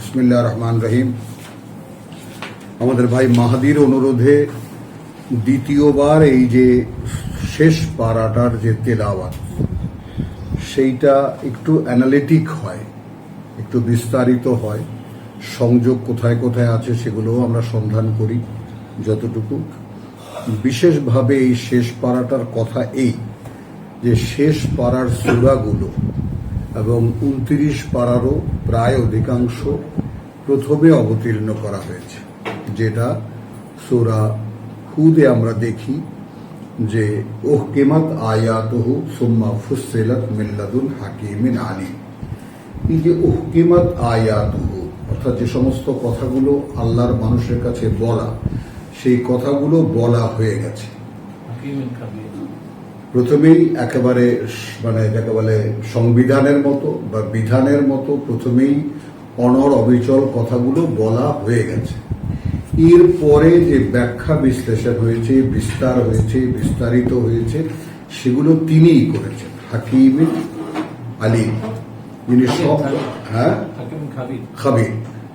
বিসমিল্লাহ রহমান রহিম আমাদের ভাই মাহাদির অনুরোধে দ্বিতীয়বার এই যে শেষ পাড়াটার যে তেলাওয়াত, সেইটা একটু অ্যানালিটিক হয়, একটু বিস্তারিত হয়। সংযোগ কোথায় কোথায় আছে সেগুলোও আমরা সন্ধান করি যতটুকু। বিশেষভাবে এই শেষ পাড়াটার কথা এই যে শেষ পাড়ার সুরাগুলো এবং উনত্রিশ পাড়ারও প্রায় অধিকাংশ প্রথমে অবতীর্ণ করা হয়েছে, যেটা সোরা হুদে আমরা দেখি যে, ওহ কেমাত আয়াতহু সুম্মা ফুসেলত মিল্লাদুল হাকিমিন আলী এই যে উহকিমাত আয়াতহু, অর্থাৎ যে সমস্ত কথাগুলো আল্লাহর মানুষের কাছে বলা, সেই কথাগুলো বলা হয়ে গেছে। প্রথমেই একেবারে মানে যাকে বলে সংবিধানের মতো বা বিধানের মতো প্রথমেই অনর অবিচল কথাগুলো বলা হয়ে গেছে। এর পরে যে ব্যাখ্যা বিশ্লেষণ হয়েছে বিস্তার হয়েছে বিস্তারিত হয়েছে সেগুলো তিনিই করেছেন। হাকিম আলী। যিনি সব হ্যাঁ? খাবির খাবির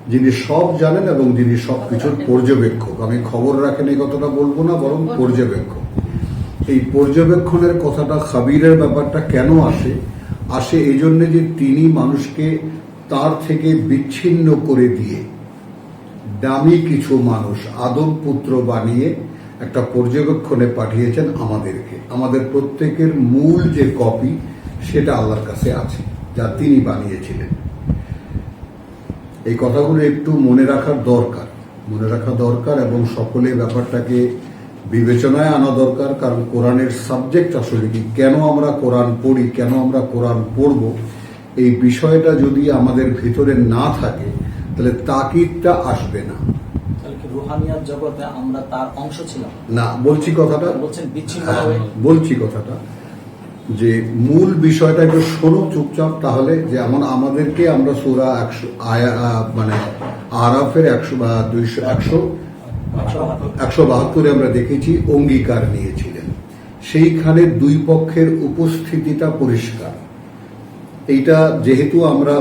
যিনি সব জানেন এবং যিনি সব কিছুর পর্যবেক্ষক। আমি খবর রাখেন এই কথাটা বলব না বরং পর্যবেক্ষক। এই পর্যবেক্ষণের কথাটা খাবিরের ব্যাপারটা কেন আসে? আসে এই জন্য যে তিনি মানুষকে তার থেকে বিচ্ছিন্ন করে দিয়ে দামি কিছু মানুষ আদম পুত্র বানিয়ে একটা পর্যবেক্ষণে পাঠিয়েছেন আমাদেরকে। আমাদের প্রত্যেকের মূল যে কপি, সেটা আল্লাহর কাছে আছে, যা তিনি বানিয়েছিলেন। এই কথাগুলো একটু মনে রাখার দরকার, মনে রাখা দরকার এবং সকলে ব্যাপারটাকে বিবেচনায় আনা দরকার কারণ কোরআনের সাবজেক্ট আসলে কি? কেন আমরা কোরআন পড়ি? কেন আমরা কোরআন পড়ব? এই বিষয়টা যদি আমাদের ভিতরে না থাকে তাহলে তাকিদটা আসবে না। জগতে আমরা তার অংশ ছিলাম? না বলছি কথাটা। বলছেন বিচ্ছিন্ন হ্যাঁ, বলছি কথাটা। যে মূল বিষয়টা একটু শোনো চুপচাপ তাহলে যে এমন আমাদেরকে আমরা সুরা একশো মানে আরাফের একশো বা দুইশো একশো একশো বাহাত্তরে আমরা দেখেছি অঙ্গীকার নিয়েছিলেন। সেইখানে দুই পক্ষের উপস্থিতিটা পরিষ্কার। এইটা যেহেতু আমরা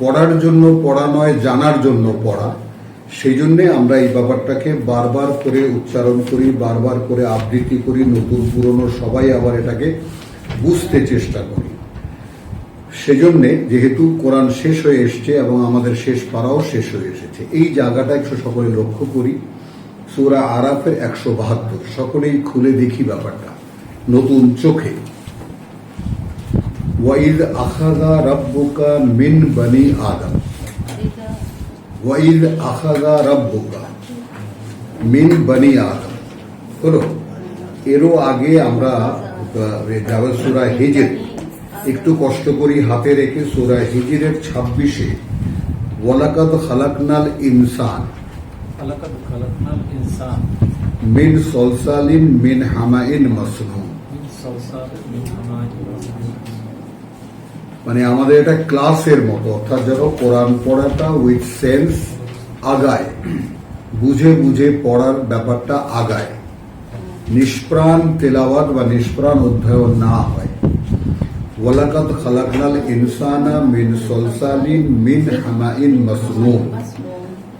পড়ার জন্য পড়া নয়, জানার জন্য পড়া সেই জন্যে আমরা এই ব্যাপারটাকে বারবার করে উচ্চারণ করি, বারবার করে আবৃত্তি করি, নতুন পুরনো সবাই আবার এটাকে বুঝতে চেষ্টা করি। সেজন্যে যেহেতু কোরআন শেষ হয়ে এসছে এবং আমাদের শেষ পাড়াও শেষ হয়ে এসেছে, এই জায়গাটা একটু সকলে লক্ষ্য করি। সুরা আরাফের একশো বাহাত্তর। সকলেই খুলে দেখি ব্যাপারটা। নতুন চোখে। ওয়াইদ আখাদা রব্বুকা মিন বনি আদম। ওয়াইদ আখাদা রব্বুকা মিন বনি আদম। হলো এরও আগে আমরা যাবেন সুরা হিজির, একটু কষ্ট করি হাতে রেখে সুরা হিজিরের ছাব্বিশে, ওয়ালাকাদ খালাকনাল ইনসান খালাকাত খালাকনাল ইনসান মিন সলসালিন মিন হামাইন মাসনুন মিন মিন হামাইন মানে আমাদের এটা ক্লাসের মতো অর্থাৎ যেন কোরআন পড়াটা উইথ সেন্স আগায় বুঝে বুঝে পড়ার ব্যাপারটা আগায়। নিষ্প্রাণ তেলাওয়াত বা নিষ্প্রাণ অধ্যয়ন না হয়। ওয়ালাকাত খালাকনাল ইনসানা মিন সলসালিন মিন হামাইন মাসনুন।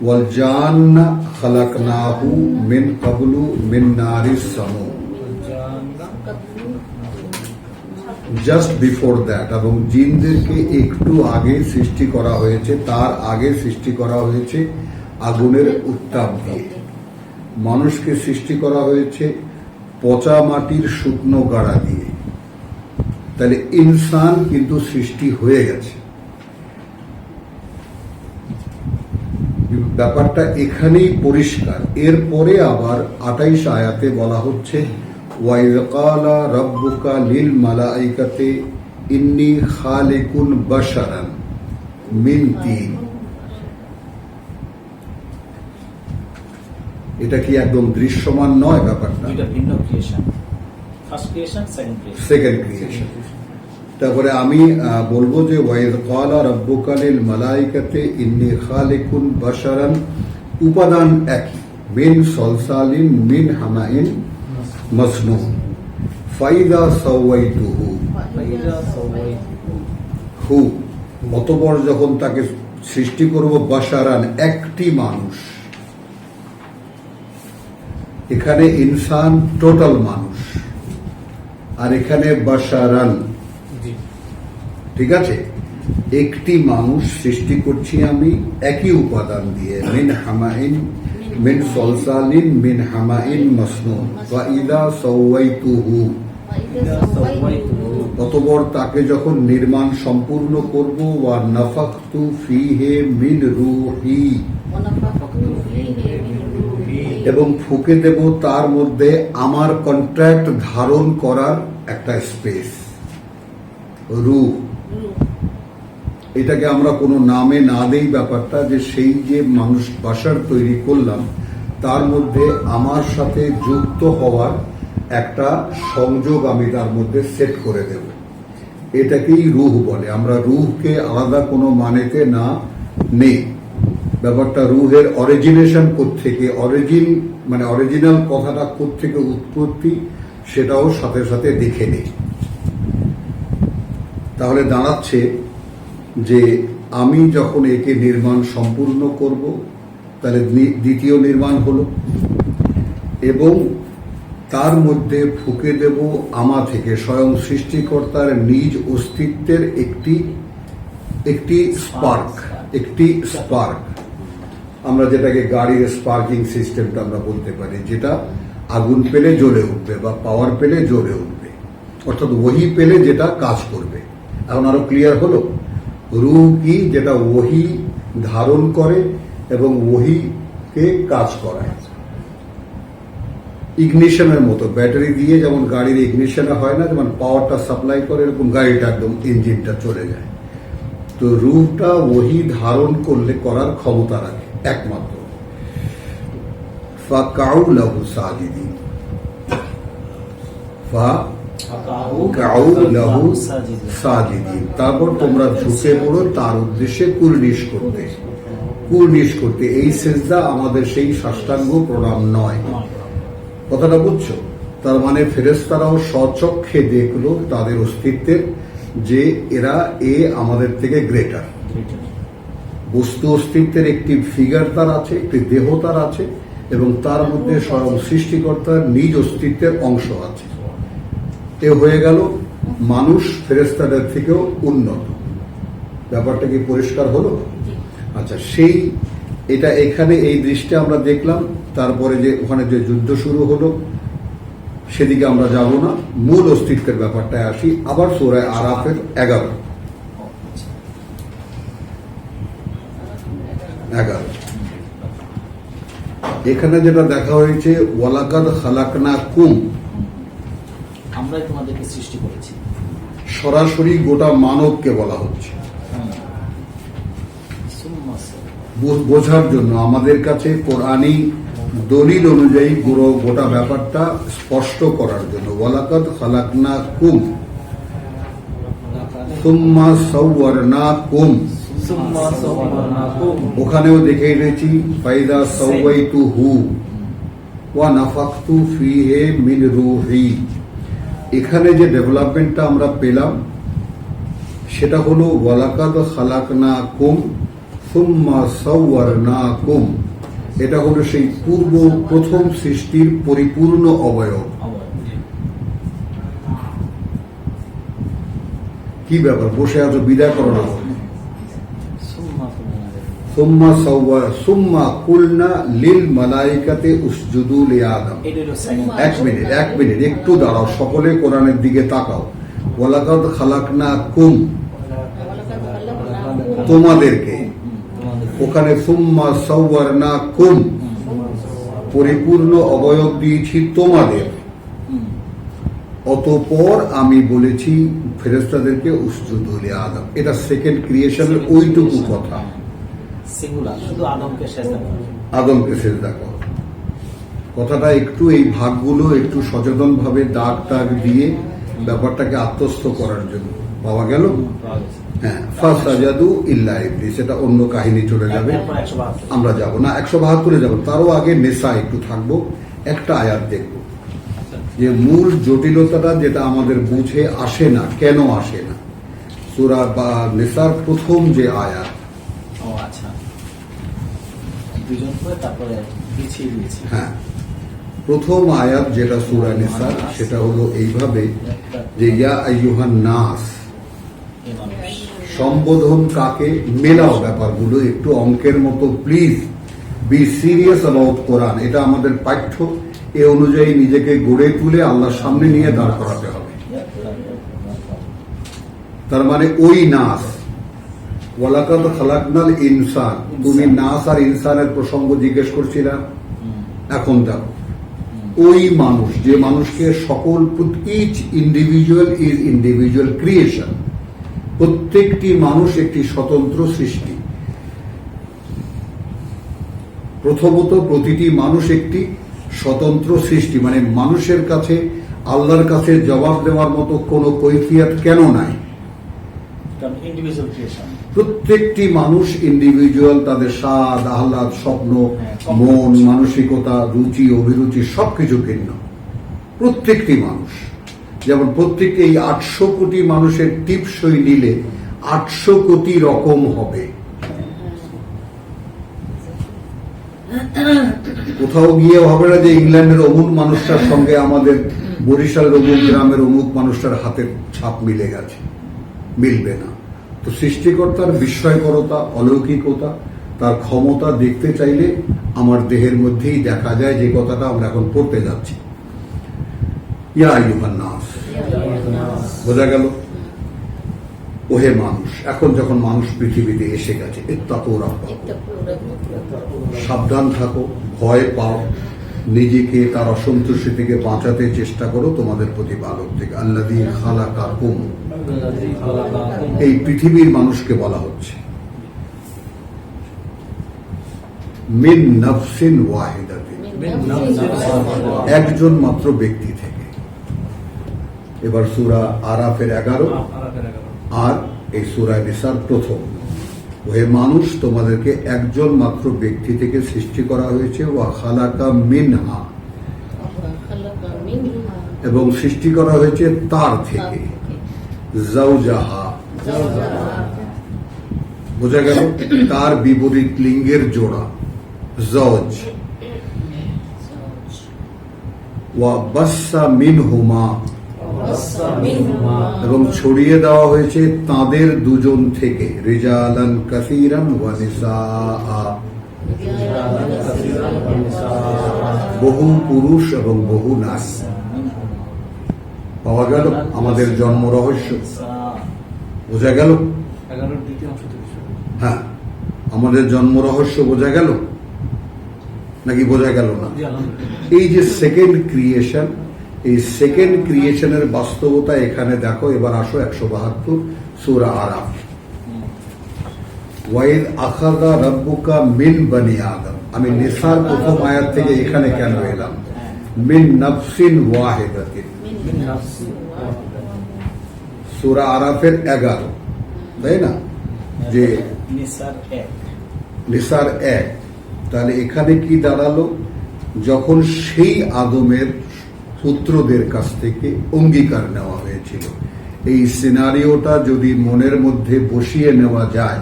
ওয়াল জান্না খালাকনাহু মিন সামুম জাস্ট বিফোর দ্যাট এবং জিনদেরকে একটু আগে সৃষ্টি করা হয়েছে, তার আগে সৃষ্টি করা হয়েছে আগুনের উত্তাপ দিয়ে। মানুষকে সৃষ্টি করা হয়েছে পচা মাটির শুকনো গাড়া দিয়ে। তাহলে ইনসান কিন্তু সৃষ্টি হয়ে গেছে। ব্যাপারটা এখানেই পরিষ্কার। এরপরে আবার আটাইশ আয়াতে বলা হচ্ছে ওয়াইদ কালা রব্বুকা লিল মালাইকাতে ইন্নি খালিকুন বাশারান মিন তিন। এটা কি একদম দৃশ্যমান নয় ব্যাপারটা? ভিন্ন creation first creation second creation second creation তারপরে আমি বলব যে ওয়াইদ কালা রব্বুকালিল মালাইকাতে ইন্নি খালিকুন বাশারান উপাদান একই মিন সলসালিন মিন হামাইন মসনুন। ফাইদা সাওয়াইতুহু। ফাইদা হু অতপর যখন তাকে সৃষ্টি করব বাসারান একটি মানুষ। এখানে ইনসান টোটাল মানুষ। আর এখানে বাসারান ঠিক আছে? একটি মানুষ সৃষ্টি করছি আমি, একই উপাদান দিয়ে। মিন হামাইন, মিন সলসালিন, মিন হামাইন মসনুন। ওয়া ইদা সাওয়াইতুহু। অতপর তাকে যখন নির্মাণ সম্পূর্ণ করব, ওয়া নাফাখতু ফিহে মিন রুহি। এবং ফুকে দেব তার মধ্যে আমার কন্ট্রাক্ট ধারণ করার একটা স্পেস রু এটাকে আমরা কোনো নামে না দেই ব্যাপারটা যে সেই যে মানুষ বাসার তৈরি করলাম, তার মধ্যে আমার সাথে যুক্ত হওয়ার একটা সংযোগ আমি তার মধ্যে সেট করে দেব। এটাকেই রুহ বলে। আমরা রুহকে আলাদা কোনো মানেতে না নেই। ব্যাপারটা রুহের অরিজিনেশন থেকে অরিজিন মানে অরিজিনাল কথাটা থেকে উৎপত্তি সেটাও সাথে সাথে দেখে নেই। তাহলে দাঁড়াচ্ছে যে আমি যখন একে নির্মাণ সম্পূর্ণ করব, তাহলে দ্বিতীয় নির্মাণ হলো। এবং তার মধ্যে ফুকে দেব আমা থেকে স্বয়ং সৃষ্টিকর্তার নিজ অস্তিত্বের একটি একটি স্পার্ক একটি স্পার্ক। আমরা যেটাকে গাড়ির স্পার্কিং সিস্টেমটা আমরা বলতে পারি, যেটা আগুন পেলে জ্বলে উঠবে বা পাওয়ার পেলে জ্বলে উঠবে, অর্থাৎ ওহি পেলে যেটা কাজ করবে। এখন আরও ক্লিয়ার হলো? রুহ কি যেটা ওহি ধারণ করে এবং ওহিকে কাজ করায়। ইগনিশনের মতো ব্যাটারি দিয়ে যেমন গাড়ির ইগনিশনে হয় না, যেমন পাওয়ারটা সাপ্লাই করে, এরকম গাড়িটা একদম ইঞ্জিনটা চলে যায়। তো রূপটা ওহি ধারণ করলে, করার ক্ষমতা রাখে একমাত্র। ফা কাউ লাহু সাজিদিন তারপর তোমরা ঝুঁকে পড়ো, তার উদ্দেশ্যে কুর্নিশ করতে। কুর্নিশ করতে। এই সেজদা আমাদের সেই সাষ্টাঙ্গ প্রণাম নয়। কথাটা বুঝছ? তার মানে ফেরেস্তারাও স্বচক্ষে দেখল তাদের অস্তিত্বের যে এরা এ আমাদের থেকে গ্রেটার বস্তু অস্তিত্বের একটি ফিগার তার আছে, একটি দেহ তার আছে, এবং তার মধ্যে স্বয়ং সৃষ্টিকর্তার নিজ অস্তিত্বের অংশ আছে। এ হয়ে গেল মানুষ ফেরেস্তাদের থেকেও উন্নত। ব্যাপারটা কি পরিষ্কার হলো? আচ্ছা সেই এটা এখানে এই দৃষ্টি আমরা দেখলাম তারপরে যে ওখানে যে যুদ্ধ শুরু হলো সেদিকে আমরা যাব না। মূল অস্তিত্বের ব্যাপারটায় আসি আবার সোরায় আরাফের এগারো। এগারো। এখানে যেটা দেখা হয়েছে ওয়ালাকাদ খালাকনা কুম আমরাই তোমাদেরকে সৃষ্টি করেছি সরাসরি গোটা মানবকে বলা হচ্ছে। বোঝার জন্য আমাদের কাছে কোরআনই দলিল অনুযায়ী পুরো গোটা ব্যাপারটা স্পষ্ট করার জন্য। ওয়ালাকাদ খালাকনা কুম সুম্মা সাওয়ারনা কুম ওখানেও দেখে এনেছি, ফাইদা সাওয়াইতু হু ওয়া নাফাকতু ফিহে মিন রুহি। এখানে যে ডেভেলপমেন্টটা আমরা পেলাম সেটা হলো ওয়ালাকাদ খালাকনা কুম সুম্মা সাওয়ারনা কুম এটা হলো সেই পূর্ব প্রথম সৃষ্টির পরিপূর্ণ অবয়ব। কি ব্যাপার? বসে আছো বিদায় করো না। সুম্মা সাওয়া সুম্মা কুলনা লিল মালাইকাতে উসজুদু লিআদম। এটা এক মিনিট এক মিনিট একটু দাঁড়াও সকলে কোরআনের দিকে তাকাও। ওয়ালাকাদ খালাকনা কুম। তোমাদেরকে। ওখানে সুম্মা সাওয়ারনা কুম। পরিপূর্ণ অবয়ব দিয়েছি তোমাদের। অতপর আমি বলেছি ফেরেস্তাদেরকে উসজুদুল আদম এটা সেকেন্ড ক্রিয়েশনের ওইটুকু কথা। সিঙ্গুলার শুধু আদমকে সেজদা করা। আদমকে সেজদা কর। কথাটা একটু এই ভাগগুলো একটু সচেতন ভাবে দাগ টাগ দিয়ে ব্যাপারটাকে আত্মস্থ করার জন্য। পাওয়া গেল? হ্যাঁ ফার্স্ট ইল্লা ইবলিস এটা অন্য কাহিনী চলে যাবে। আমরা যাব না একশো বাহাত্তরে যাব। তারও আগে নেশা একটু থাকব একটা আয়াত দেখব। যে মূল জটিলতাটা যেটা আমাদের বুঝে আসে না কেন আসে না। সুরা বা নেশার প্রথম যে আয়াত হ্যাঁ। প্রথম আয়াত যেটা সুরা নিসার সেটা হলো এইভাবে যে ইয়া আইয়ুহান নাস, সম্বোধন কাকে? মেলাও ব্যাপারগুলো, একটু অঙ্কের মতো please be serious about Quran এটা আমাদের পাঠ্য, এ অনুযায়ী নিজেকে গড়ে তুলে আল্লাহর সামনে নিয়ে দাঁড় করাতে হবে। তার মানে ওই নাস। ওয়ালাকাদ খালাকনাল ইনসান। তুমি নাস আর ইনসানের প্রসঙ্গ জিজ্ঞেস করছিলা। এখন দেখো ওই মানুষ যে মানুষকে সকল each individual is individual creation প্রত্যেকটি মানুষ একটি স্বতন্ত্র সৃষ্টি। প্রথমত প্রতিটি মানুষ একটি স্বতন্ত্র সৃষ্টি। মানে মানুষের কাছে আল্লাহর কাছে জবাব দেওয়ার মতো কোনো কৈফিয়ত কেন নাই? ইন্ডিভিজুয়াল ক্রিয়েশন প্রত্যেকটি মানুষ ইন্ডিভিজুয়াল তাদের স্বাদ আহ্লাদ স্বপ্ন হ্যাঁ, মন মানসিকতা রুচি অভিরুচি সবকিছু ভিন্ন। প্রত্যেকটি মানুষ। যেমন প্রত্যেকটি এই আটশো কোটি মানুষের টিপসই নিলে আটশো কোটি রকম হবে। কোথাও গিয়ে হবে না যে ইংল্যান্ডের অমুক মানুষটার সঙ্গে আমাদের বরিশালের অমুক গ্রামের অমুক মানুষটার হাতের ছাপ মিলে গেছে। মিলবে না। তো সৃষ্টিকর্তার বিস্ময়করতা, অলৌকিকতা, তার ক্ষমতা দেখতে চাইলে আমার দেহের মধ্যেই দেখা যায় যে কথাটা আমরা এখন পড়তে যাচ্ছি। ইয়া বোঝা গেল? ওহে মানুষ, এখন যখন মানুষ পৃথিবীতে এসে গেছে সাবধান থাকো, ভয় পাও। নিজেকে তার অসন্তুষ্টি থেকে বাঁচাতে চেষ্টা করো তোমাদের প্রতি বালক থেকে। আল্লাহ খালা কাকুম এই পৃথিবীর মানুষকে বলা হচ্ছে। মিন নফসিন একজন মাত্র ব্যক্তি থেকে। এবার সুরা আরাফের এগারো। আর এই সুরা নিসার প্রথম। ওহে মানুষ তোমাদেরকে একজন মাত্র ব্যক্তি থেকে সৃষ্টি করা হয়েছে। ওয়া খালাকা মিনহা। এবং সৃষ্টি করা হয়েছে তার থেকে। বোঝা গেল তার বিপরীত লিঙ্গের জোড়া। জজ। বাসা মিনহুমা। এবং ছড়িয়ে দেওয়া হয়েছে তাদের দুজন থেকে। রিজালান কাসিরান বহু পুরুষ এবং বহু নারী। পাওয়া গেল আমাদের জন্ম রহস্য। বোঝা গেল? হ্যাঁ আমাদের জন্ম রহস্য বোঝা গেল? নাকি বোঝা গেল না? এই যে সেকেন্ড ক্রিয়েশন এই সেকেন্ড ক্রিয়েশনের বাস্তবতা এখানে দেখো, এবার আসো একশো বাহাত্তর, সুরা আরাফ। ওয়াইদ আখাদা রব্বুকা মিন বানি আদম। আমি নিসার প্রথম আয়াত থেকে এখানে কেন এলাম? মিন নফসিন ওয়াহেদাতিন। সুরা আরাফের এগারো তাই না? যে নিসার এক। তাহলে এখানে কি দাঁড়াল? যখন সেই আদমের পুত্রদের কাছ থেকে অঙ্গীকার নেওয়া হয়েছিল। এই সিনারিওটা যদি মনের মধ্যে বসিয়ে নেওয়া যায়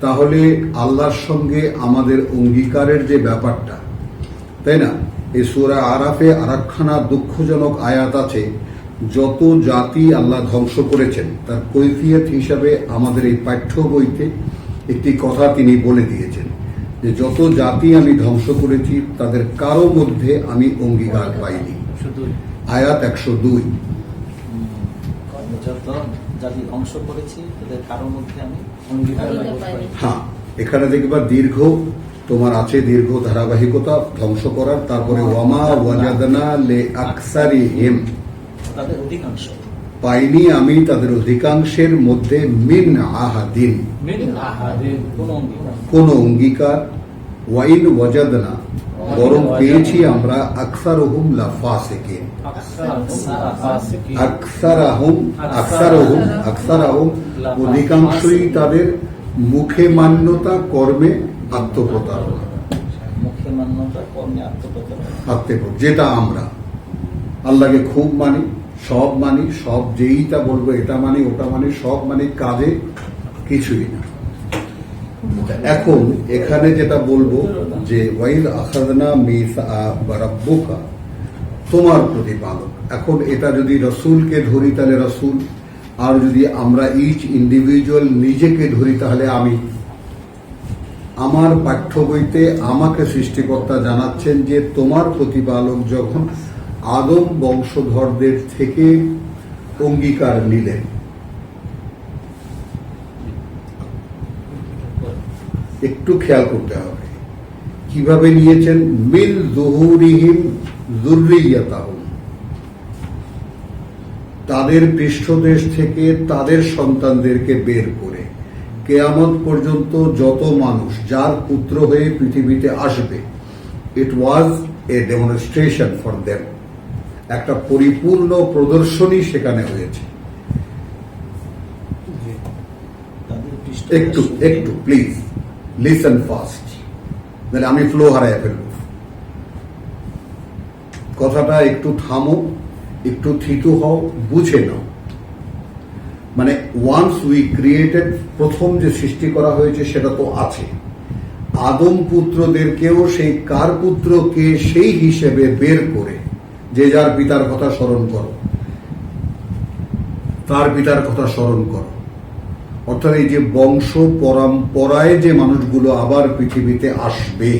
তাহলে আল্লাহর সঙ্গে আমাদের অঙ্গীকারের যে ব্যাপারটা তাই না? এই সুরা আরাফে আরাকখানা দুঃখজনক আয়াত আছে যত জাতি আল্লাহ ধ্বংস করেছেন তার কৈফিয়ত হিসাবে আমাদের এই পাঠ্য বইতে একটি কথা তিনি বলে দিয়েছেন যে যত জাতি আমি ধ্বংস করেছি তাদের কারও মধ্যে আমি অঙ্গীকার পাইনি। আয়াত একশো দুই। ধ্বংস করেছি তাদের কারোর মধ্যে আমি অঙ্গীকার অঙ্গীকার করতে পারি। হ্যাঁ এখানে দেখবা দীর্ঘ তোমার আছে দীর্ঘ ধারাবাহিকতা ধ্বংস করার তারপরে পাইনি আমি তাদের অধিকাংশের মধ্যে মিন আহাদিন। কোন অঙ্গীকার। ওয়াইন ওয়াজাদনা বরং পেয়েছি আমরা আকসার হুম লাফাসেকে আকসার আহম আকসার হুম আকসার আহম অধিকাংশই তাদের মুখে মান্যতা কর্মে আত্মপ্রতারণা যেটা আমরা। আল্লাহকে খুব মানি সব মানি সব যেই তা বলব এটা মানি ওটা মানি সব মানি কাজে কিছুই না। এখন এখানে যেটা বলব যে ওয়াইল আখাদনা মিসা তোমার প্রতি প্রতিপালক। এখন এটা যদি রসুলকে ধরি তাহলে রসুল আর যদি আমরা ইচ ইন্ডিভিজুয়াল নিজেকে ধরি তাহলে আমি আমার পাঠ্য বইতে আমাকে সৃষ্টিকর্তা জানাচ্ছেন যে তোমার প্রতিপালক যখন আদম বংশধরদের থেকে অঙ্গীকার নিলেন। একটু খেয়াল করতে হবে। কীভাবে নিয়েছেন? মিল জহুরিহিম জুরিয়াতাহুম তাদের পৃষ্ঠদেশ থেকে তাদের সন্তানদেরকে বের করে। কেয়ামত পর্যন্ত যত মানুষ যার পুত্র হয়ে পৃথিবীতে আসবে it was a demonstration for them একটা পরিপূর্ণ প্রদর্শনী সেখানে হয়েছে। একটু একটু প্লিজ লিসন ফাস্ট তাহলে আমি ফ্লো হারাই ফেলব। কথাটা একটু থামো একটু থিতু হও বুঝে নাও। মানে ওয়ান্স উই ক্রিয়েটেড প্রথম যে সৃষ্টি করা হয়েছে সেটা তো আছে। আদম পুত্রদেরকেও সেই কার পুত্রকে সেই হিসেবে বের করে, যে যার পিতার কথা স্মরণ করো। তার পিতার কথা স্মরণ করো। অর্থাৎ এই যে বংশ পরম্পরায় যে মানুষগুলো আবার পৃথিবীতে আসবে,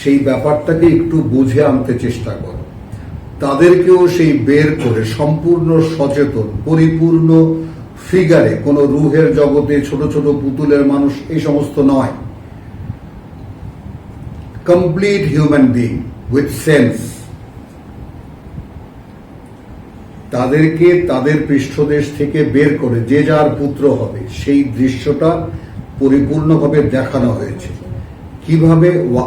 সেই ব্যাপারটাকে একটু বুঝে আনতে চেষ্টা করো। তাদেরকেও সেই বের করে, সম্পূর্ণ সচেতন, পরিপূর্ণ ফিগারে, কোনো রুহের জগতে ছোট ছোট পুতুলের মানুষ এই সমস্ত নয়। Complete human being with sense তাদেরকে তাদের পৃষ্ঠদেশ থেকে বের করে যে যার পুত্র হবে, সেই দৃশ্যটা পরিপূর্ণভাবে দেখানো হয়েছে। কীভাবে ওয়া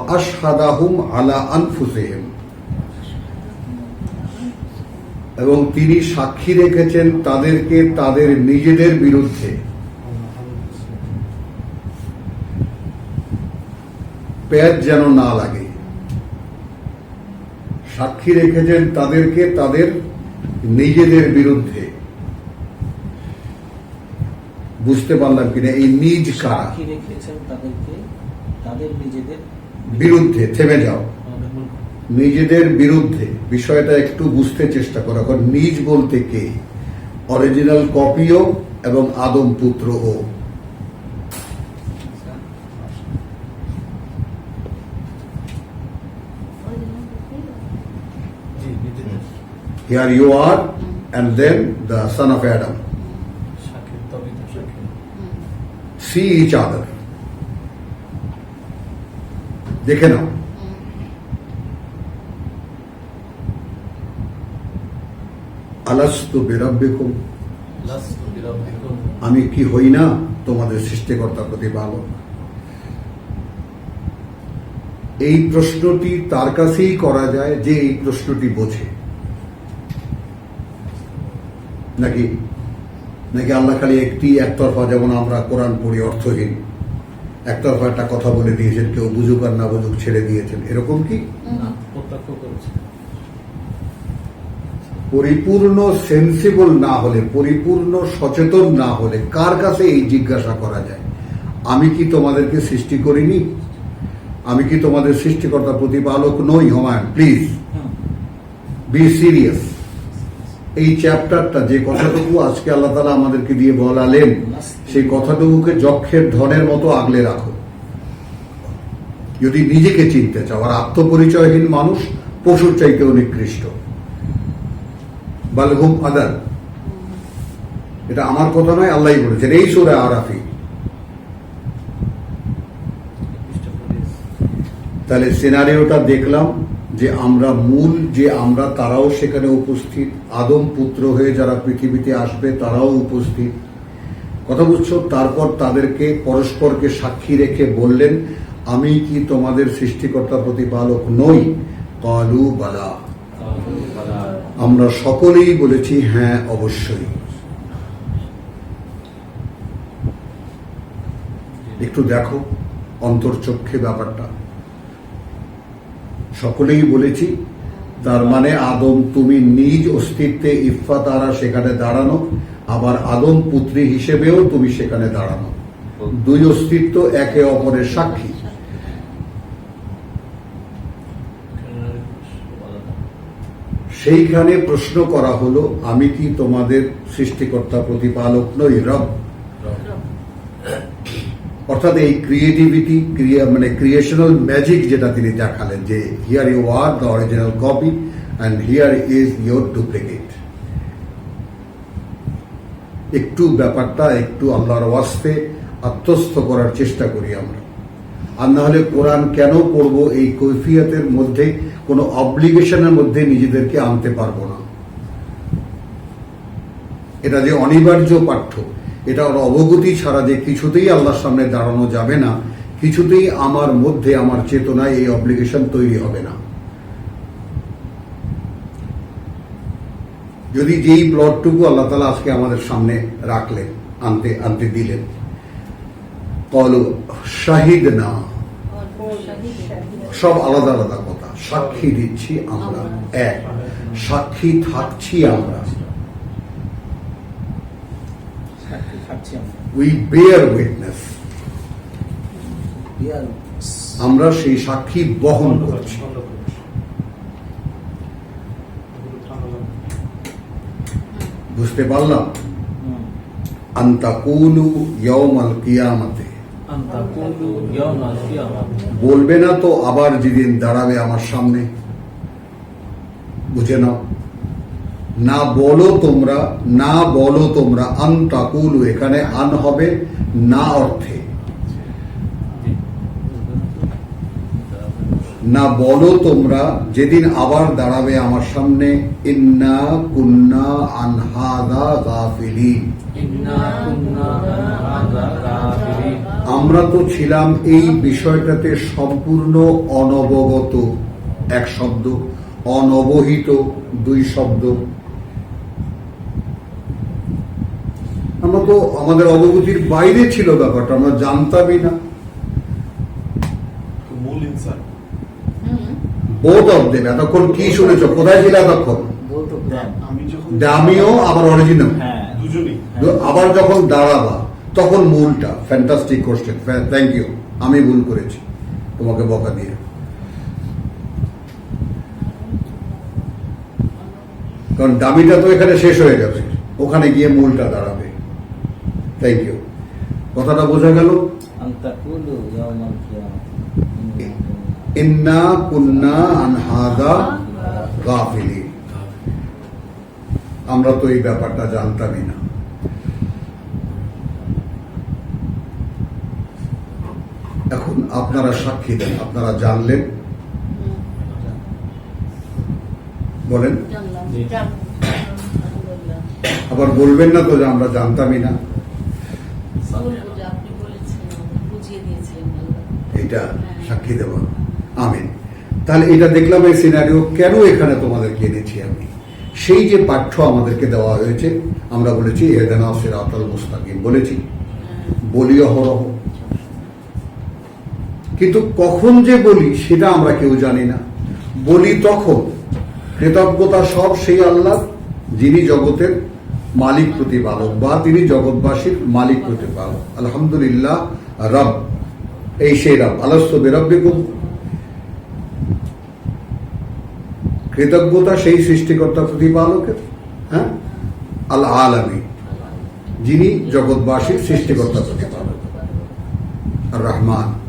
আলা আনফুসিহিম। এবং তিনি সাক্ষী রেখেছেন তাদেরকে তাদের নিজেদের বিরুদ্ধে। পেঁয়াজ যেন না লাগে। সাক্ষী রেখেছেন তাদেরকে তাদের নিজেদের বিরুদ্ধে। বুঝতে পারলাম কিনা এই নিজ কারা? সাক্ষী রেখেছেন তাদেরকে তাদের নিজেদের বিরুদ্ধে থেমে যাও। নিজেদের বিরুদ্ধে বিষয়টা একটু বুঝতে চেষ্টা করো। এখন নিজ বলতে কে? অরিজিনাল কপিও এবং আদম পুত্র ও and then the son of Adam সাক্ষী তবে তো সি ইচ আদার দেখে নাও আলাস্তু বিরব্বিকুম। আমি কি হই না তোমাদের সৃষ্টিকর্তা প্রতিপালক? এই প্রশ্নটি তার কাছেই করা যায় যে এই প্রশ্নটি বোঝে। নাকি? নাকি আল্লাহ খালি একটি একতরফা যেমন আমরা কোরআন পড়ি অর্থহীন একতরফা একটা কথা বলে দিয়েছেন কেউ বুঝুক আর না বুঝুক ছেড়ে দিয়েছেন এরকম কি না প্রত্যক্ষ করেছে পরিপূর্ণ সেন্সিবল না হলে, পরিপূর্ণ সচেতন না হলে কার কাছে এই জিজ্ঞাসা করা যায়? আমি কি তোমাদেরকে সৃষ্টি করিনি? আমি কি তোমাদের সৃষ্টিকর্তা প্রতিপালক নই, হুমায়ুন? প্লিজ বি সিরিয়াস এই চ্যাপ্টারটা যে কথাটুকু আজকে আল্লাহ তালা আমাদেরকে দিয়ে বলালেন, সেই কথাটুকুকে যক্ষের ধনের মতো আগলে রাখো। যদি নিজেকে চিনতে চাও, আর আত্মপরিচয়হীন মানুষ, পশুর চাইতেও নিকৃষ্ট। বালহুম আদার এটা আমার কথা নয় আল্লাহ বলেছেন। এই সুরে আরাফি। তাহলে সিনারিওটা দেখলাম যে আমরা মূল যে আমরা, তারাও সেখানে উপস্থিত। আদম পুত্র হয়ে যারা পৃথিবীতে আসবে, তারাও উপস্থিত। কথা বুঝছ? তারপর তাদেরকে পরস্পরকে সাক্ষী রেখে বললেন, আমি কি তোমাদের সৃষ্টিকর্তা প্রতিপালক নই? কালু, বালা। আমরা সকলেই বলেছি হ্যাঁ অবশ্যই। একটু দেখো অন্তর্চক্ষে ব্যাপারটা। সকলেই বলেছি, তার মানে আদম, তুমি নিজ অস্তিত্বে ইফা তারা সেখানে দাঁড়ানো, আবার আদম পুত্রী হিসেবেও তুমি সেখানে দাঁড়ানো। দুই অস্তিত্ব একে অপরের সাক্ষী। সেইখানে প্রশ্ন করা হলো আমি কি তোমাদের সৃষ্টিকর্তা প্রতিপালক নই রব? অর্থাৎ এই ক্রিয়েটিভিটি ক্রিয়া মানে ক্রিয়েশনাল ম্যাজিক যেটা তিনি দেখালেন যে here you are the original copy and here is your duplicate একটু ব্যাপারটা একটু আল্লাহর ওয়াস্তে আত্মস্থ করার চেষ্টা করি আমরা। আর না হলে কোরআন কেন পড়ব? এই কৈফিয়তের মধ্যে, কোনো অব্লিগেশনের মধ্যে নিজেদেরকে আনতে পারব না। এটা যে অনিবার্য পাঠ্য, এটা ওর অবগতি ছাড়া যে কিছুতেই আল্লাহর সামনে দাঁড়ানো যাবে না, কিছুতেই আমার মধ্যে, আমার চেতনায় এই অব্লিগেশন তৈরি হবে না। যদি যেই প্লটটুকু আল্লাহ তালা আজকে আমাদের সামনে রাখলেন, আনতে আনতে দিলেন কল শাহিদ না সব আলাদা আলাদা কথা। সাক্ষী দিচ্ছি আমরা। এক। সাক্ষী থাকছি আমরা। উই বেয়ার উইটনেস আমরা সেই সাক্ষী বহন করছি। বুঝতে পারলাম। আন্তাকুলু কিয়ামতে ইয়াউমাল কিয়ামাহ বলবে না তো আবার যেদিন দাঁড়াবে আমার সামনে। বুঝে নাও। না বলো তোমরা, না বলো তোমরা, আন্তাকুলু, এখানে আন হবে না অর্থে। না বলো তোমরা, যেদিন আবার দাঁড়াবে আমার সামনে, ইন্না কুন্না আনহাদা গাফিলিন। ইন্না কুন্না আনহাদা গাফিলিন। আমরা তো ছিলাম এই বিষয়টাতে সম্পূর্ণ অনবগত এক শব্দ অনবহিত দুই শব্দ। আমরা তো আমাদের অবগতির বাইরে ছিল ব্যাপারটা আমরা জানতামই না। মূল বোধ অফ দেব এতক্ষণ কি শুনেছ? কোথায় ছিল এতক্ষণ? দামিও আবার অরিজিনাল হ্যাঁ আবার যখন দাঁড়াবা তখন মূলটা ফ্যান্টাস্টিক কোশ্চেন থ্যাংক ইউ আমি ভুল করেছি, তোমাকে বকা দিয়ে। কারণ দামিটা তো এখানে শেষ হয়ে গেছে, ওখানে গিয়ে মূলটা দাঁড়াবে। থ্যাংক ইউ কথাটা বোঝা গেল? ইন্না কুন্না আনহাদা গাফিলিন। আমরা তো এই ব্যাপারটা জানতামই না এখন আপনারা সাক্ষী দেন, আপনারা জানলেন? বলেন। আবার বলবেন না তো যে আমরা জানতামই না। এটা সাক্ষী দেওয়া। আমিন। তাহলে এটা দেখলাম এই সিনারিও কেন এখানে তোমাদেরকে এনেছি আমি? সেই যে পাঠ্য আমাদেরকে দেওয়া হয়েছে, আমরা বলেছি এদানা সিরাতাল মুস্তাকিম, বলেছি। বলি অহরহ কিন্তু কখন যে বলি, সেটা আমরা কেউ জানি না। বলি তখন। কৃতজ্ঞতা সব সেই আল্লাহ, যিনি জগতের মালিক প্রতিপালক, বা তিনি জগৎবাসীর মালিক প্রতিপালক। আলহামদুলিল্লাহ, রব, এই সেই রব আলস্য বেরব্বিকুম। কৃতজ্ঞতা সেই সৃষ্টিকর্তা প্রতিপালকের হ্যাঁ? আল আলমী যিনি জগৎবাসীর সৃষ্টিকর্তা প্রতিপালক। রহমান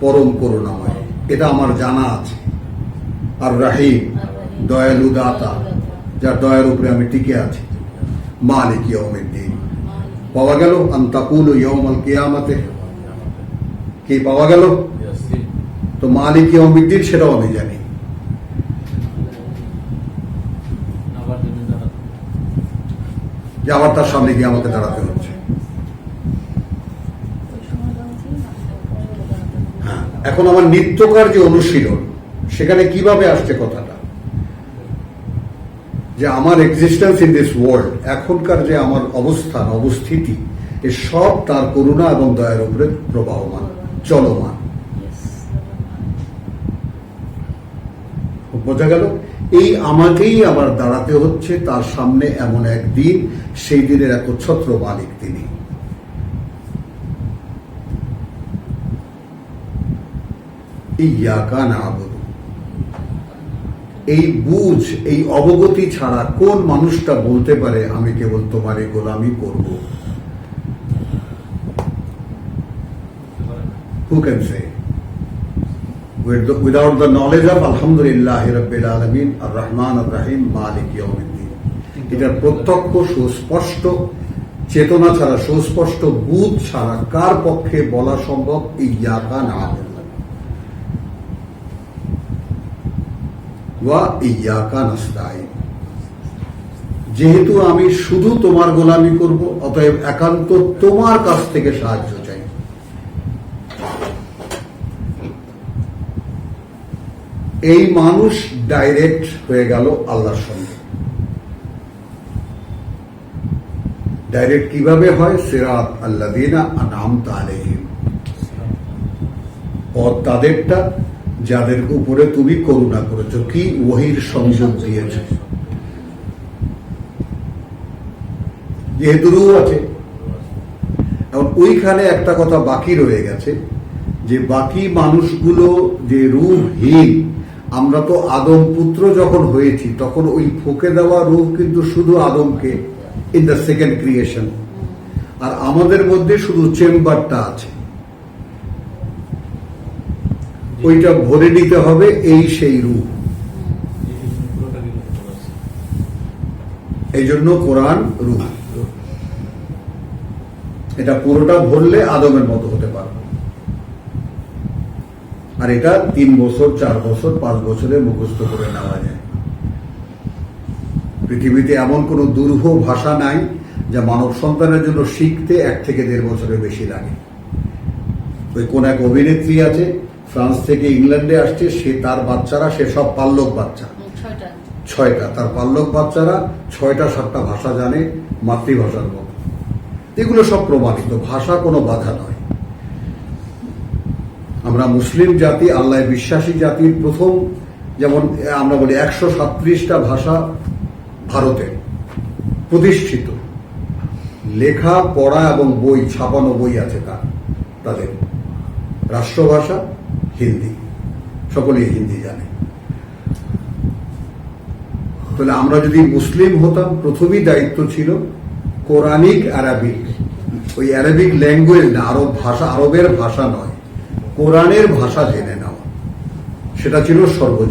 পরম করুণাময়। এটা আমার জানা আছে। আর রাহিম, দয়ালু দাতা, যার দয়ার উপরে আমি টিকে আছি। মালিক ইয়মিদ্দিন পাওয়া গেল আন্তাকুল ইয়মাল কিয়ামাতে। কি পাওয়া গেল? তো মালিক ইয়মের দিন সেটাও আমি জানি। যে আবার তার সামনে গিয়ে আমাকে দাঁড়াতে হচ্ছে হ্যাঁ এখন আমার নিত্যকার যে অনুশীলন, সেখানে কীভাবে আসছে কথাটা? যে আমার এক্সিস্টেন্স ইন দিস ওয়ার্ল্ড এখনকার যে আমার অবস্থান, অবস্থিতি, এ সব তার করুণা এবং দয়ার উপরে প্রবাহমান, চলমান। বোঝা গেল? এই আমাকেই আবার দাঁড়াতে হচ্ছে, তার সামনে এমন একদিন, সেই দিনের একচ্ছত্র মালিক তিনি। এই বুঝ, এই অবগতি ছাড়া কোন মানুষটা বলতে পারে, আমি কেবল তোমার এই গোলামি করব? Who can say without the knowledge of আলহামদুলিল্লাহ রব্বিল আলমিন আর রহমান আর রাহিম মালিক এটার প্রত্যক্ষ, সুস্পষ্ট চেতনা ছাড়া, সুস্পষ্ট বুধ ছাড়া কার পক্ষে বলা সম্ভব? এই ইয়াকা না আবুদু যেহেতু আমি শুধু তোমার গোলামি করব, অতএব একান্ত তোমার কাছ থেকে সাহায্য চাই। এই মানুষ ডাইরেক্ট হয়ে গেল আল্লাহর সঙ্গে। ডাইরেক্ট কীভাবে হয়? সিরাত আল্লাদিনা আনামতা আলাইহিম। পথ তাদেরটা যাদের উপরে তুমি করুণা করেছ, কি ওহির সংযোগ দিয়েছে? যেহেতু রূহ আছে। এখন ওইখানে একটা কথা বাকি রয়ে গেছে, যে বাকি মানুষগুলো যে রূহহীন আমরা তো আদম পুত্র যখন হয়েছি, তখন ওই ফুকে দেওয়া রূহ কিন্তু শুধু আদমকে ইন দ্য সেকেন্ড ক্রিয়েশন আর আমাদের মধ্যে শুধু চেম্বারটা আছে। ওইটা ভরে নিতে হবে এই সেই রূপ। এই জন্য কোরআন রূপ। এটা পুরোটা ভরলে আদমের মতো হতে পারবে। আর এটা তিন বছর চার বছর পাঁচ বছরে মুখস্থ করে নেওয়া যায়। পৃথিবীতে এমন কোন দুর্ভ ভাষা নাই যা মানব সন্তানের জন্য শিখতে এক থেকে দেড় বছরের বেশি লাগে। ওই কোন এক অভিনেত্রী আছে ফ্রান্স থেকে ইংল্যান্ডে আসছে সে তার বাচ্চারা সে সব পাল্লক বাচ্চা। ছয়টা। তার পাল্লক বাচ্চারা ছয়টা সাতটা ভাষা জানে মাতৃভাষার মতো। এগুলো সব প্রমাণিত ভাষা কোনো বাধা নয়। আমরা মুসলিম জাতি আল্লাহ বিশ্বাসী জাতির প্রথম যেমন আমরা বলি একশো সাত্রিশটা ভাষা ভারতে প্রতিষ্ঠিত। লেখা পড়া এবং বই ছাপানো বই আছে তার তাদের রাষ্ট্রভাষা হিন্দি। সকলেই হিন্দি জানে। তাহলে আমরা যদি মুসলিম হতাম, প্রথমেই দায়িত্ব ছিল কোরআনিক আরবিক। ওই অ্যারাবিক ল্যাঙ্গুয়েজ না, আরব ভাষা, আরবের ভাষা নয়, কোরআনের ভাষা জেনে নেওয়া। সেটা ছিল সর্বজন